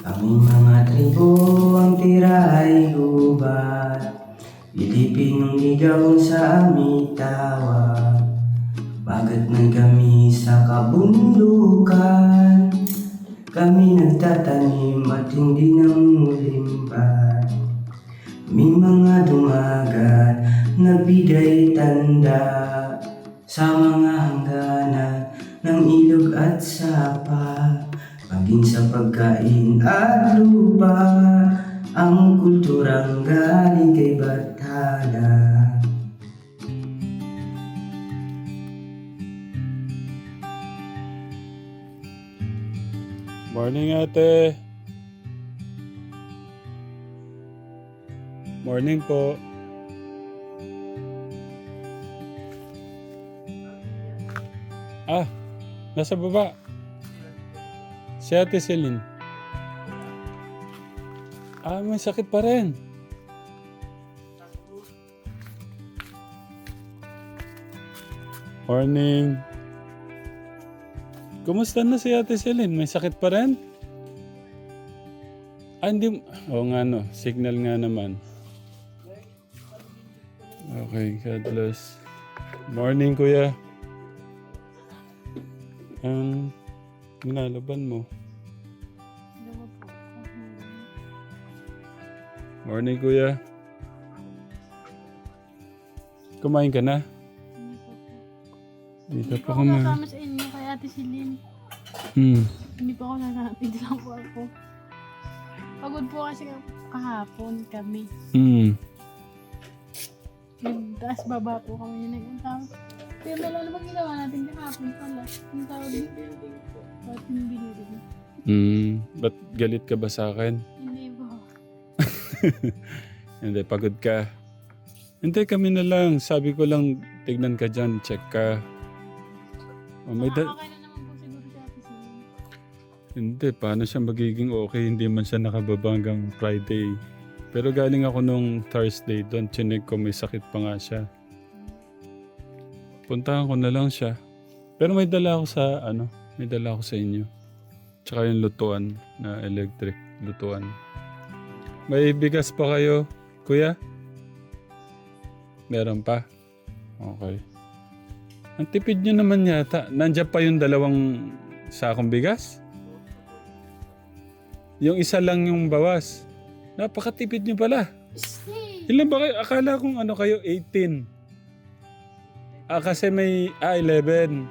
Aming mga tribo ang tira ay gubat Ilipin ng ligaw sa aming tawag Bagat man kami sa kabundukan Kami nagtatanim at hindi nangulimbat. May mga dumagat nagbigay tanda Sa mga hangganan ng ilog at sapa Maging sa pagkain at lupa Ang kulturang galing kay Bathala Morning, ate. Morning po. Ah, nasa baba. Si ate Celine. Ah, may sakit pa rin. Morning. Kumusta na si Ate Celine? May sakit pa rin? Ah, hindi... Oo nga no, signal nga naman. Okay, God bless. Morning, Kuya. Ang nalaban mo. Morning, Kuya. Kumain ka na? Dito Hindi pa po ako kumain. nasama sa inyo kay Ate Celine. Hmm. Hindi po ako. Hindi lang po ako. Pagod po kasi kahapon kami. Hmm. Nagtaas baba po kami yung nag-untang. Kaya wala naman ginawa natin kahapon pala. Yung tawag po. Ba't yung building? Hmm. Ba't galit ka ba sa akin? Hindi pagod ka. Hindi, kami na lang. Sabi ko lang, tignan ka dyan, check ka. Oh, may da-. Hindi, paano siya magiging okay? Hindi man siya nakababa hanggang Friday. Pero galing ako nung Thursday doon, chinek ko may sakit pa nga siya. Puntahan ko na lang siya. Pero may dala ako sa, ano, may dala ako sa inyo. Tsaka yung lutuan na electric lutuan. May bigas pa kayo, kuya? Meron pa? Okay. Ang tipid nyo naman yata. Nandiyan pa yung dalawang sakong bigas? Yung isa lang yung bawas. Napakatipid nyo pala. Ilan ba kayo? Akala kong ano kayo, 18. Ah, kasi may, ah, 11.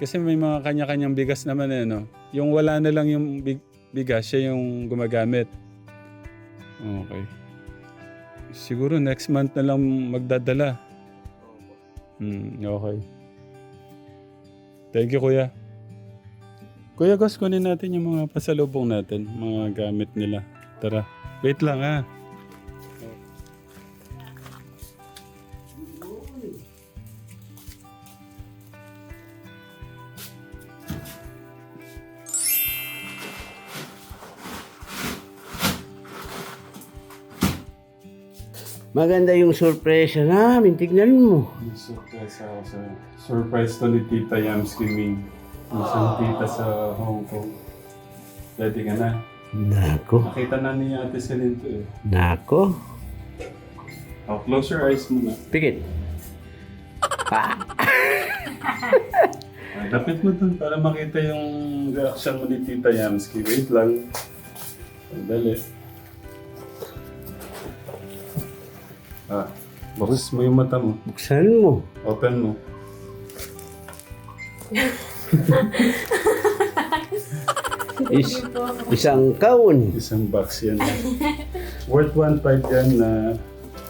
Kasi may mga kanya-kanyang bigas naman eh, no? Yung wala na lang yung big, bigas, siya yung gumagamit. Okay. Siguro next month na lang magdadala. Hmm, okay. Thank you, kuya. Kuya Gus, kunin natin yung mga pasalubong natin, mga gamit nila. Tara. Wait lang ah. Maganda yung sorpresa namin, tignan mo Surprise ako sa surprise to ni Tita Yamski Ming. Isang tita sa Hong Kong. Ready ka na? Nako, Nakita na ni Ate Celine to eh. nako Oh, close your eyes muna. Pikit Ay, Lapit mo dun para makita yung reaction mo ni Tita Yamski. Wait lang. Sandali. Ah, bukas mo yung mata mo. Buksan mo Open mo. Is, Isang kaon Isang box yan. Worth 1.5 yan na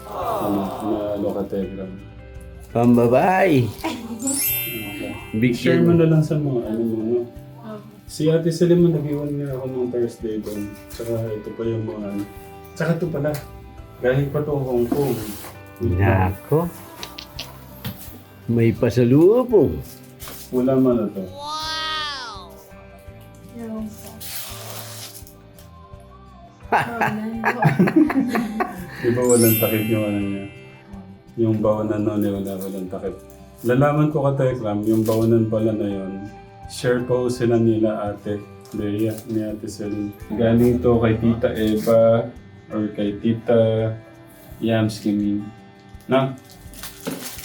ano, na locategram. Pambabae Okay. Big Share mo na lang sa mga ano mo. No? Si Ate Celine mo nag-iwan niya ako nung Thursday doon. Tsaka ito pa yung mga ano. Tsaka ito pala. Galing pa to Hong Kong. Nako May pasalubong Wala man na to. Po. Bawalan po. Di ba walang takip yung ano niya? Yung bawanan nun, eh, wala walang takip. Lalaman ko ka Tekram, yung bawanan pala na yun, share po sila nila ate Leia ni Ate Celine. Galing to kay Tita Eva or kay Tita Yams Kiming. Na?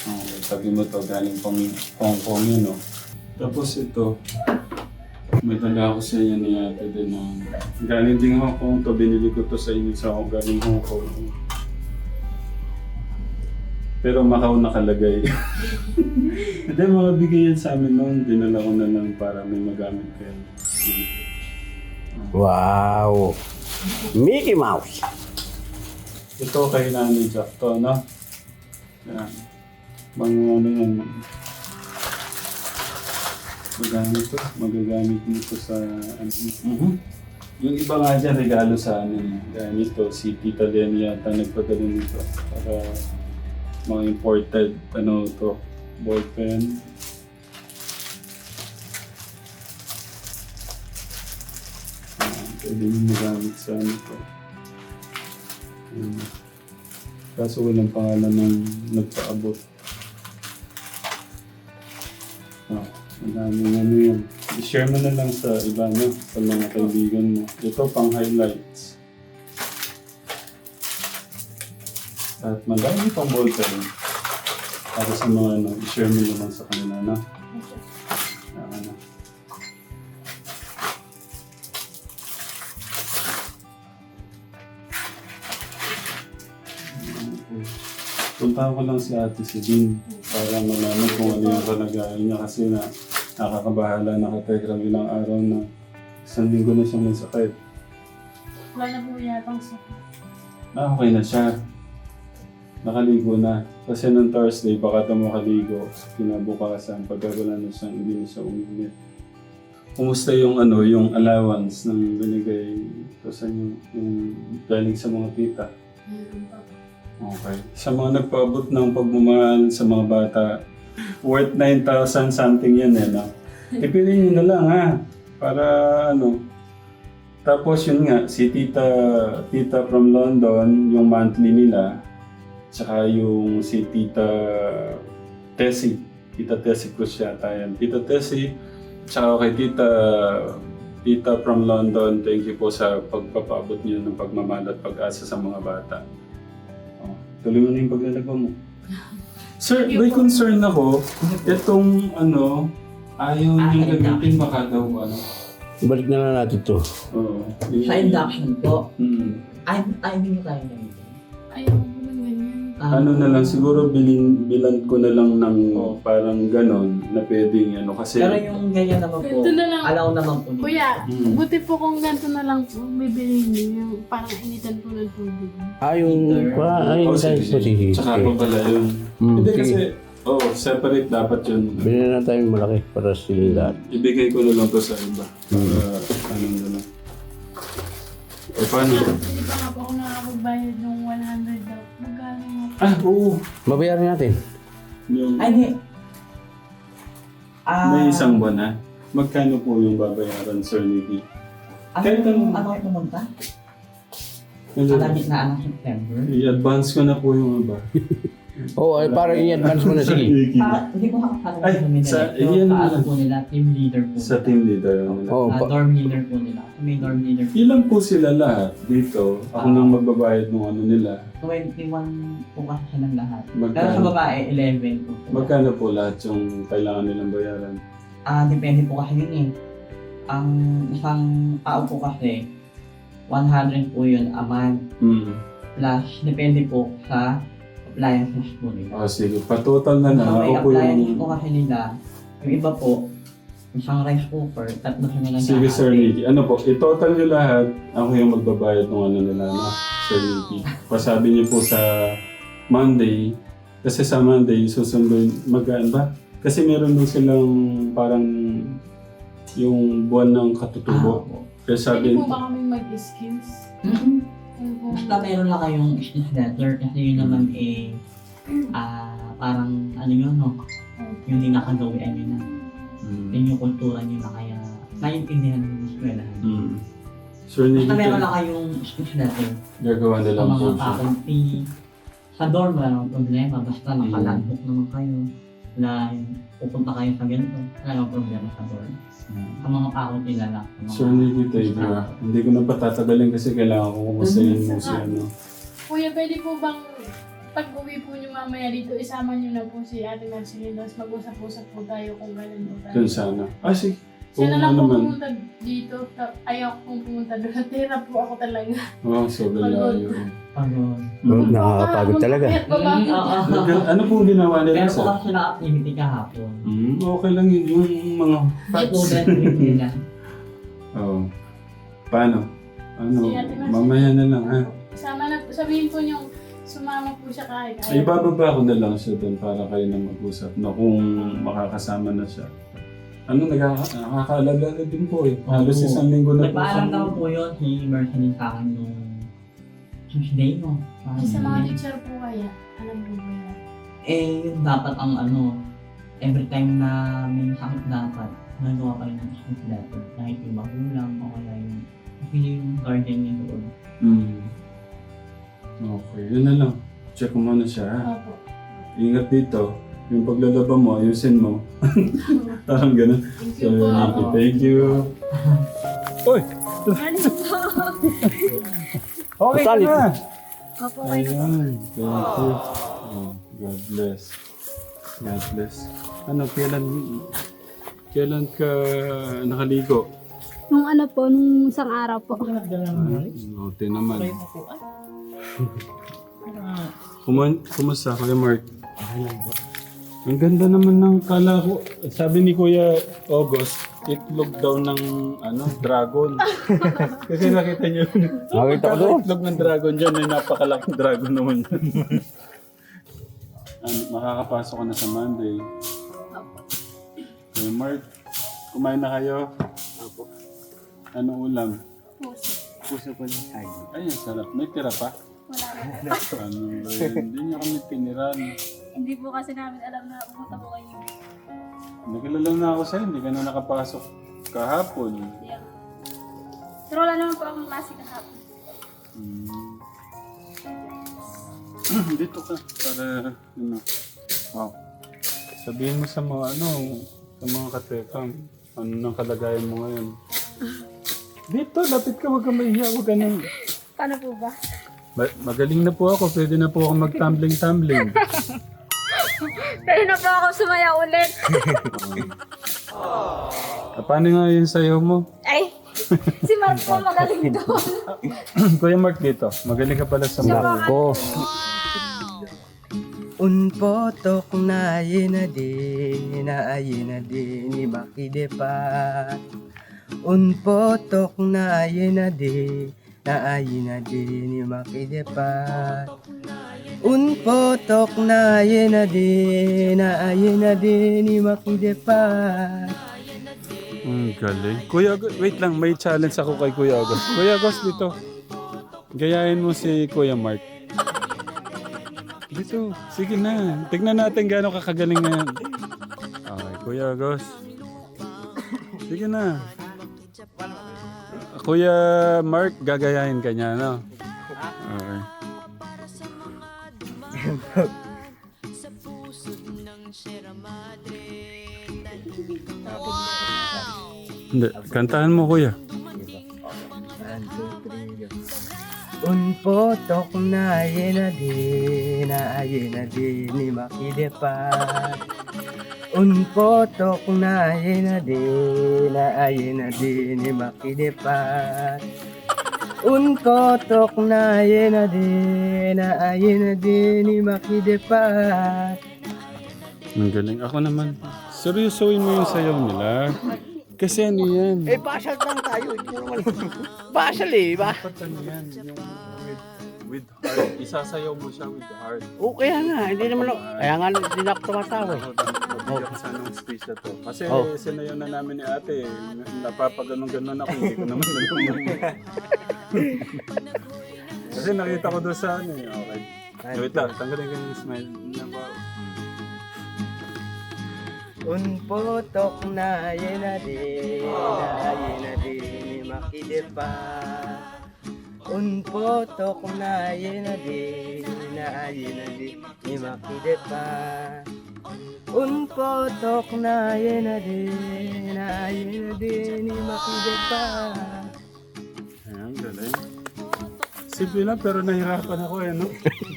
Okay, sabi mo to, galing pang Hong Kong yun, no? Tapos ito, may dala ako sa inyo ni Ate din na galing din Hong Kong to, binili ko to sa inyo sa ako galing Hong Kong. Pero Macau nakalagay. Hindi, mga bigay yan sa amin noon. Dinala ko na lang para may magamit kayo. Wow! Mickey Mouse! Ito kay Nanay Jack to, no? Yan. Mga ano yan. Magagamit to. Magagamit nito sa ano. Yung iba nga dyan, regalo sa amin. Gamit to. Si Tita Lenny yata nagpadala nito. Para mga imported, ano to, ballpen. Ah, Pwede nyo magamit sa ano to. Mm. Kaso walang pangalan ng nagpaabot. Ah, madaming ano yun. I-share mo na lang sa iba, no? Sa mga kaibigan mo. Ito pang highlights. At madami pang ballpen. Para sa mga ano, i-share mo na lang sa kanila, no? Punta ko lang si Ate Celine para malaman kung ano yung kalagayan niya kasi na nakakabahala nakategram ilang araw na isang linggo na siya may sakit. Wala na po yatang sakit. Ah, okay na siya. Nakaligo na. Kasi nung Thursday, baka ito makaligo. Kinabukasan, pagka wala na siyang, hindi na siya uminit. Kumusta yung ano, yung allowance ng binigay ko sa inyo, yung galing sa mga tita? Meron pa. Okay. Sa mga nagpaabot ng pagmamahal sa mga bata, worth 9,000 something yan eh, no? Ipili nyo na lang ha, para ano. Tapos yun nga, si tita, tita from London, yung monthly nila, tsaka yung si tita Tessie, tita Tessie Cruz yata yan. Tita Tessie, tsaka kay tita, tita from London, thank you po sa pagpapaabot niyo ng pagmamahal at pag-asa sa mga bata. Tuloy mo na yung paglalaba mo. Sir, may concern ako. Itong ano, ayaw niyong gamitin baka daw ano. Balik na lang natin to. Oo. Sa induction po, Hmm. ay, ay, hindi nyo kaya Ano na lang, siguro bilin, bilan ko na lang ng Oo. parang ganon na pwedeng ano kasi... Pero yung ganyan naman po, Ganito na lang. alaw naman po. nila. Kuya, Hmm. buti po kung ganito na lang po, bibili niyo yung parang initan po ng tubig. Ah, yung... Ah, ay, Oh, tayo sige, po, sige. Tsaka pa pala yun. Hmm, Hindi kasi, oh, separate dapat yun. Bilhin na tayo malaki para sila lahat. Ibigay ko na lang to sa iba. Para ano na lang. O paano? Hindi pa nga po ako nakakapagbayad ng 100 Ah, oo. Mabayaran natin. Yung, Ay, hindi. Ah, may isang buwan na. Magkano po yung babayaran, Sir Nicky? ano, kahit yung, ang- ano kayo pumunta? Alam na anong September? I-advance ko na po yung iba. Oo, ay para i-advance mo na sige. Para, hindi ko makakala Ay, sa- direct. Pero iyan sa na lang. po nila, team leader po. Sa team leader. Oo, Ah, pa- dorm leader po nila. May dorm leader po. Ilan po sila lahat dito? Ako nang magbabayad ng ano nila. 21 po kasi siya ng lahat. Pero sa Magkano, babae, 11 po. magkano po lahat yung kailangan nilang bayaran? Ah, depende po kasi yun eh. Ang isang tao po kasi, 100 po yun a month. Hmm. Plus, depende po sa appliances po nila. Ah, sige. Pa-total na lang. So, may Ako po appliances yung... po kasi nila. Yung iba po, isang rice cooker, tatlo sa nila Sige, Sir Nicky. Ano po, i-total nyo lahat. Ako yung magbabayad ng ano nila, no? Sir Nicky. Pasabi niyo po sa Monday. Kasi sa Monday, susunod, magkaan ba? Kasi meron din silang parang yung buwan ng Ah, katutubo. po. Kaya sabi, Pwede po ba kaming mag-skills? Mm-mm. Po? Basta meron lang kayong business letter kasi yun naman eh, ah, parang ano yun, no? Yung tinakagawian nyo na. mm, Yun yung kultura nyo na kaya naiintindihan ng eskwelahan. mm. Sir Nicky, Basta meron lang kayong business letter gagawa sa nilang po mga siya. faculty. Sa dorm, walang problema. Basta Mm. nakalagbook naman kayo. na pupunta kayo sa ganito, talagang problema sa board. Sa mga nila lang. sa mga- Sir Nicky Tiger, hindi ko na patatagalin kasi kailangan ko kumustahin mo si ano. Kuya, pwede po bang pag uwi po niyo mamaya dito, isama niyo na po si Ate Marcelina, tapos mag-usap-usap po tayo kung ganun po tayo. Doon sana. Ah, sige. Siya na Oo lang po naman. pumunta dito, ta- ayaw pong pumunta doon. Natira po ako talaga. Oo, sobrang layo. Pagod. Oh, nakakapagod talaga. Mm, po. oo. Ano pong ginawa nila Pero po kasi na-activity kahapon. Hmm, okay lang yun yung mga facts. Student trip nila. Oo. Paano? Ano? Si Ate. Mamaya na lang ha. Sama na, sabihin po niyo, sumama po siya kahit Ay, bababa ko na lang siya doon para kayo na mag-usap na kung makakasama na siya. Ano, nagkaka- nakakaalala din po eh. Halos Oo. isang linggo na po Nagpaalam siya. daw po yun si Mercedes sa akin nung Tuesday no. Parang sa mga teacher po kaya, alam po ba yan? Eh, yun dapat ang ano, every time na may sakit dapat, nagawa pa rin ng sakit dapat. Kahit yung magulang o kaya yung, okay yung guardian niya doon. Hmm. Okay, yun na lang. Check mo muna siya ha. Opo. Ingat dito. Yung paglalaba mo, ayusin mo. Parang ganun. Thank So, you po. Nicky, thank you. Uy! Okay ka Solid. na. Opo, Ayun. Thank you. Oh, God bless. God bless. Ano, kailan, kailan ka nakaligo? Nung ano po, nung isang araw po. Note naman. Kuman, kumusta, Kuya Mark? Ang ganda naman ng kala ko. Sabi ni Kuya August, itlog daw ng ano, dragon. Kasi nakita niyo, Nakita ko doon. itlog ng dragon dyan, ay napakalaking dragon naman yun. ano, makakapasok ka na sa Monday. Kuya Mark, kumain na kayo? Anong ulam? Puso ko ng ay. Ay, ang sarap. May tira pa? Wala na. Ano ba yun? Hindi niyo kami tiniran. Hindi po kasi namin alam na pumunta po kayo. Nagkalala na ako sa'yo, hindi ka na nakapasok kahapon. Ako. Pero wala naman po akong klase kahapon. Hmm. Dito ka, para ano. Wow. Sabihin mo sa mga ano, sa mga katekam, ano nang kalagayan mo ngayon. Dito, lapit ka, huwag ka mahiya, huwag ka nang... Paano po ba? Ma- magaling na po ako, pwede na po ako mag-tumbling-tumbling. Pwede na po ako sumaya ulit. Ah, Paano nga yung sayo mo? Ay! Si Mark po magaling doon. Kuya Mark dito, magaling ka pala sa mga... Nako. Unpotok na yena din, na yena din, ni makidepa. Unpotok na yena din, na yena din, ni makidepa. Unpotok na yena din, na yena din, ni makidepa. Ang galing. Kuya wait lang, may challenge ako kay Kuya August. Kuya August, dito. Gayahin mo si Kuya Mark. Dito, sige na. Tignan natin gaano kakagaling na. Okay, Kuya August. Sige na. Kuya Mark, gagayahin ka niya, no? Okay. Hindi, kantahan mo kuya. Go. Unpotok na yena din, na yena din, ni makidepa. Unpotok na yena din, na yena din, ni makidepa. Unpotok na yena din, na yena din, ni makidepa. Ang galing. Ako naman. Seryosoin mo yung sayaw nila. Kasi ano yan? Eh, basal lang tayo. Hindi mo naman. basal eh, ba? Dapat ano yan? Yung with, heart. Isasayaw mo siya with heart. Oo, kaya nga. Hindi naman ako. Kaya nga, hindi na ako tumatawa eh. Ako, oh. sana ng speech na to. Kasi Oh. sinayaw na namin ni ate. Napapaganon-ganon ako. Hindi ko naman alam. Kasi nakita ko doon sa ano eh. Okay. Wait lang. Tanggalin ko yung smile. Nako. Unpotok na yena din, na yena din, makidepa. Unpotok na yena din, na din, ni makidepa. Un potok na yena din, na din, ni makidapa. Ayan, galing. Simple lang pero nahirapan ako eh, no?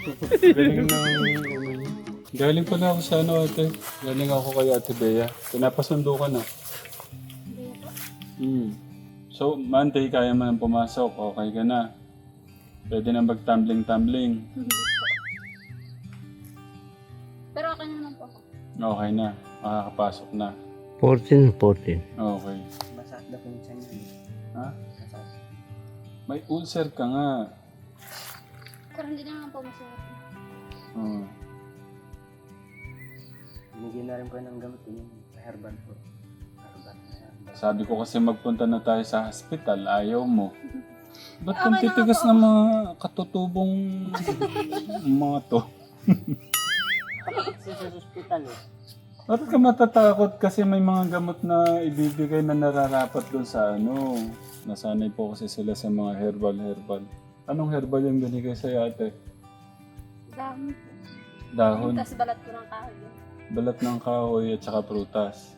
galing ng... ano, Galing pala ako sa ano ate. Galing ako kay ate Bea. Pinapasundo ka na. Hmm. So, Monday kaya mo nang pumasok. Okay ka na. Pwede na mag-tumbling-tumbling. Pero okay naman po ako. Okay na. Makakapasok na. 14, 14. Okay. Masakit na po niya. Ha? Masakit. May ulcer ka nga. Pero hindi naman po masarap. Hmm. Binigyan na rin po ng gamot yung herbal po. Sabi ko kasi magpunta na tayo sa hospital. Ayaw mo. Ba't Okay kang titigas po. ng mga katutubong mga to? Kasi sa hospital eh. Ba't ka matatakot kasi may mga gamot na ibibigay na nararapat doon sa ano? Nasanay po kasi sila sa mga herbal-herbal. Anong herbal yung binigay sa ate? Dami. Dahon, Tapos balat po ng kahoy. balat ng kahoy at saka prutas.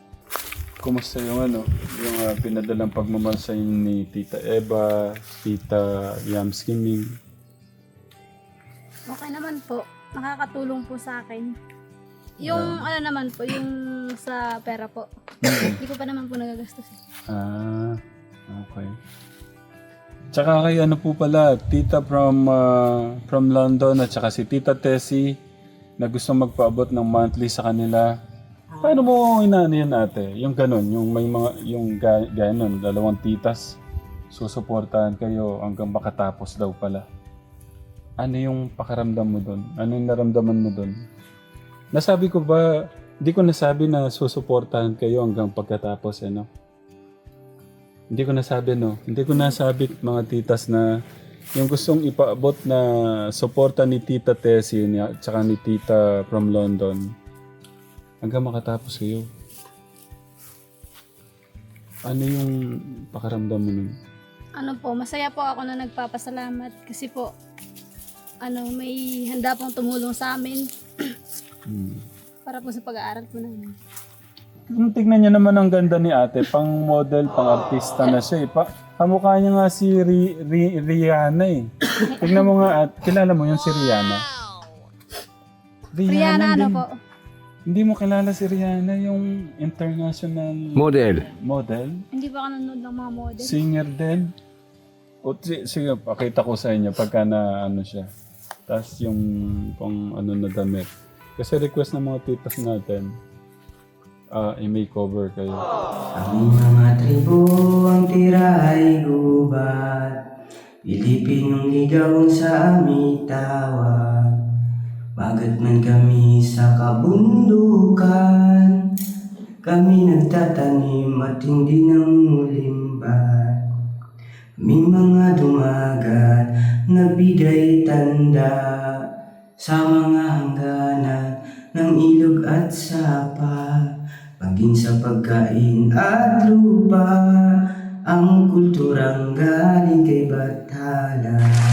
Kumusta yung ano, yung uh, pinadalang pagmamahal sa inyo ni Tita Eva, Tita Yam Skimming? Okay naman po. Nakakatulong po sa akin. Yung ano naman po, yung sa pera po. Hindi ko pa naman po nagagastos. eh. Ah, okay. Tsaka kay ano po pala, tita from ah, from London at saka si Tita Tessie na gusto magpaabot ng monthly sa kanila. Paano mo inaano yan ate? Yung ganun, yung may mga, yung ga, ganun, dalawang titas, susuportahan kayo hanggang makatapos daw pala. Ano yung pakaramdam mo doon? Ano yung naramdaman mo doon? Nasabi ko ba, hindi ko nasabi na susuportahan kayo hanggang pagkatapos, ano? Hindi ko nasabi, no? Hindi ko nasabi, mga titas, na yung gustong ipaabot na suporta ni Tita Tessie at saka ni Tita from London hanggang makatapos kayo. Ano yung pakaramdam mo nun? Ano po, masaya po ako na nagpapasalamat kasi po, ano, may handa pong tumulong sa amin Hmm. para po sa pag-aaral po namin. Kung tignan niyo naman ang ganda ni ate, pang model, pang artista na siya eh. Pa, kamukha niya nga si Ri, Ri, Rihanna eh. Tignan mo nga at kilala mo yung si Rihanna. Rihanna, ano din. po? Hindi mo kilala si Rihanna, yung international Model. model, Hindi pa ako nanonood ng mga model. singer din. O, si- sige, pakita ko sa inyo pagka na ano siya. Tapos yung pang ano na damit. Kasi request ng mga titas natin, ah i-makeover kayo. Aming mga tribo ang tira ay gubat Pilipinong ligaw sa aming Bagat man kami sa kabundukan Kami nagtatanim at hindi nangulimbat. Aming mga dumagat nagbigay tanda Sa mga hangganan ng ilog at sapa. Paging sa pagkain at lupa Ang kulturang galing kay Bathala